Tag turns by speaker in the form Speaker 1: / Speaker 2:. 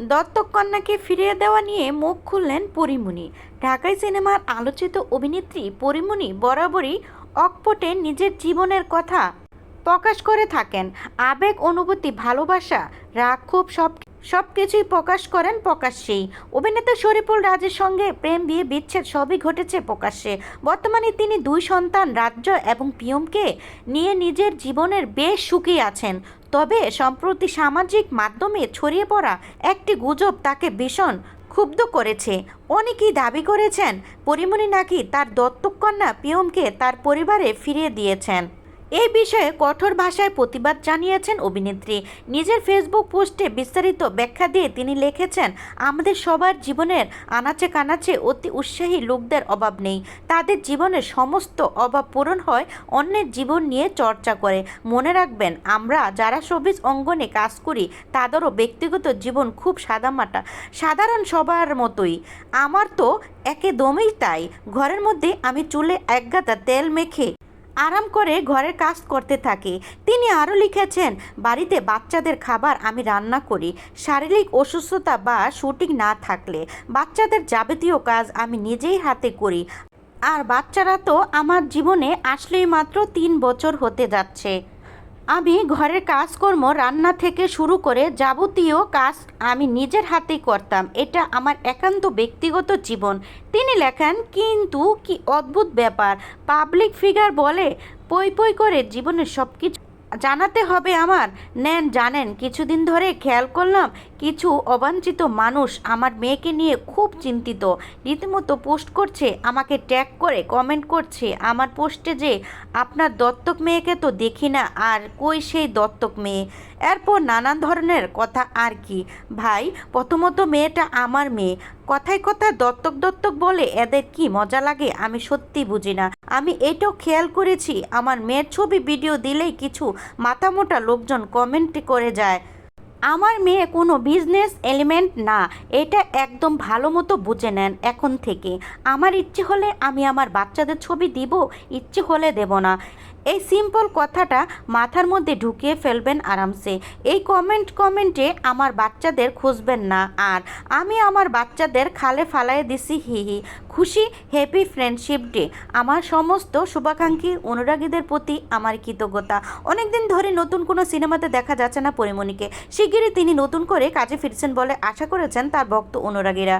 Speaker 1: দত্তক কন্যাকে ফিরিয়ে দেওয়া নিয়ে মুখ খুললেন পরিমণি। ঢাকাই সিনেমার আলোচিত অভিনেত্রী পরিমণি বরাবরই অকপটে নিজের জীবনের কথা প্রকাশ করে থাকেন। আবেগ, অনুভূতি, ভালোবাসা, রাগ, ক্ষোভ সব সব কিছুই প্রকাশ করেন প্রকাশ্যেই। অভিনেতা শরীফুল রাজের সঙ্গে প্রেম বিয়ে বিচ্ছেদ সবই ঘটেছে প্রকাশ্যে। বর্তমানে তিনি দুই সন্তান, রাজ্য এবং পিয়মকে নিয়ে নিজের জীবনের বেশ সুখী আছেন। তবে সম্প্রতি সামাজিক মাধ্যমে ছড়িয়ে পড়া একটি গুজব তাকে ভীষণ ক্ষুব্ধ করেছে। অনেকেই দাবি করেছেন, পরিমণি নাকি তার দত্তক কন্যা পিয়মকে তার পরিবারে ফিরিয়ে দিয়েছেন। এই বিষয়ে কঠোর ভাষায় প্রতিবাদ জানিয়েছেন অভিনেত্রী। নিজের ফেসবুক পোস্টে বিস্তারিত ব্যাখ্যা দিয়ে তিনি লিখেছেন, আমাদের সবার জীবনের আনাচে কানাচে অতি উৎসাহী লোকদের অভাব নেই। তাদের জীবনের সমস্ত অভাব পূরণ হয়, অন্যের জীবন নিয়ে চর্চা করে। মনে রাখবেন, আমরা যারা সবিজ অঙ্গনে কাজ করি, তাদেরও ব্যক্তিগত জীবন খুব সাদামাটা, সাধারণ সবার মতোই। আমার তো একেদমই তাই। ঘরের মধ্যে আমি চুলে একগাদা তেল মেখে আরাম করে ঘরের কাজ করতে থাকি। তিনি আরও লিখেছেন, বাড়িতে বাচ্চাদের খাবার আমি রান্না করি। শারীরিক অসুস্থতা বা শুটিং না থাকলে বাচ্চাদের যাবতীয় কাজ আমি নিজেই হাতে করি। আর বাচ্চারা তো আমার জীবনে আসলেই মাত্র তিন বছর হতে যাচ্ছে। আমি ঘরের কাজকর্ম রান্না থেকে শুরু করে যাবতীয় কাজ আমি নিজের হাতেই করতাম। এটা আমার একান্ত ব্যক্তিগত জীবন। তিনি লেখেন, কিন্তু কি অদ্ভুত ব্যাপার। পাবলিক ফিগার বলে, পই পই করে জীবনের সব কিছু জানাতে হবে আমার। নেন, জানেন, কিছুদিন ধরে খেয়াল করলাম কিছু অবাঞ্ছিত মানুষ আমার মেয়েকে নিয়ে খুব চিন্তিত। রীতিমতো পোস্ট করছে, আমাকে ট্যাগ করে কমেন্ট করছে। আমার পোস্টে যে, আপনার দত্তক মেয়েকে তো দেখি না, আর কই সেই দত্তক মেয়ে? এরপর নানান ধরনের কথা আর কি। ভাই, প্রথমত মেয়েটা আমার মেয়ে। কথায় কথায় দত্তক দত্তক বলে এদের কি মজা লাগে আমি সত্যি বুঝি না। আমি এটাও খেয়াল করেছি, আমার মেয়ের ছবি ভিডিও দিলেই কিছু মাথামোটা লোকজন কমেন্ট করে যায়। আমার মেয়ে কোনো বিজনেস এলিমেন্ট না। এটা একদম ভালো মতো বুঝে নেন এখন থেকে। আমার ইচ্ছে হলে আমি আমার বাচ্চাদের ছবি দিব, ইচ্ছে হলে দেব না। এই সিম্পল কথাটা মাথার মধ্যে ঢুকিয়ে ফেলবেন আরামসে। এই কমেন্ট কমেন্টে আমার বাচ্চাদের খুঁজবেন না। আর আমি আমার বাচ্চাদের খালে ফালাইয়ে দিছি, হি হি। খুশি হ্যাপি ফ্রেন্ডশিপ ডে আমার সমস্ত শুভাকাঙ্ক্ষী অনুরাগীদের প্রতি আমার কৃতজ্ঞতা। অনেকদিন ধরে নতুন কোনো সিনেমাতে দেখা যাচ্ছে না পরিমণিকে। শিগগিরই তিনি নতুন করে কাজে ফিরছেন বলে আশা করেছেন তার ভক্ত অনুরাগীরা।